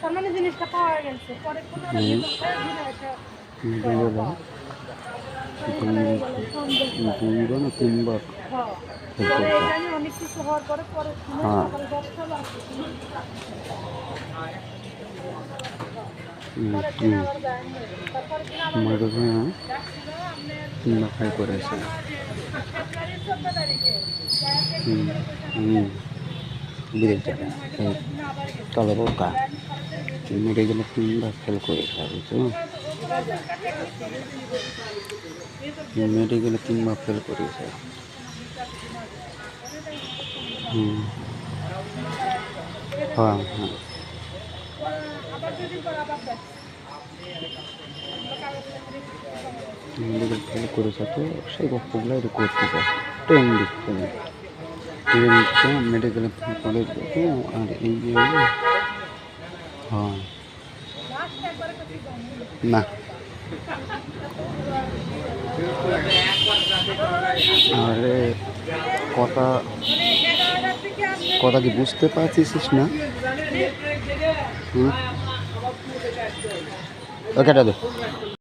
তার মানে জিনিসটা পাওয়া গেছে। পরে কোনো অনেক কিছু হওয়ার পরে হ্যাঁ। হুম, হুম। বিদেশ যাবে তবে বোকা মেরে গেলে তিনবার ফেল করেছে, বুঝছ? মেরে গেলে তিনবার ফেল করেছে। হ্যাঁ হ্যাঁ। করেছে তো, সেই এটা করতেছে ট্রেন দিচ্ছে না ট্রেন দিচ্ছে মেডিকেলে কলেজ আর এই হ্যাঁ। না। আরে, কথা কথা কি বুঝতে পারছিস না? হুম? ওকে দে।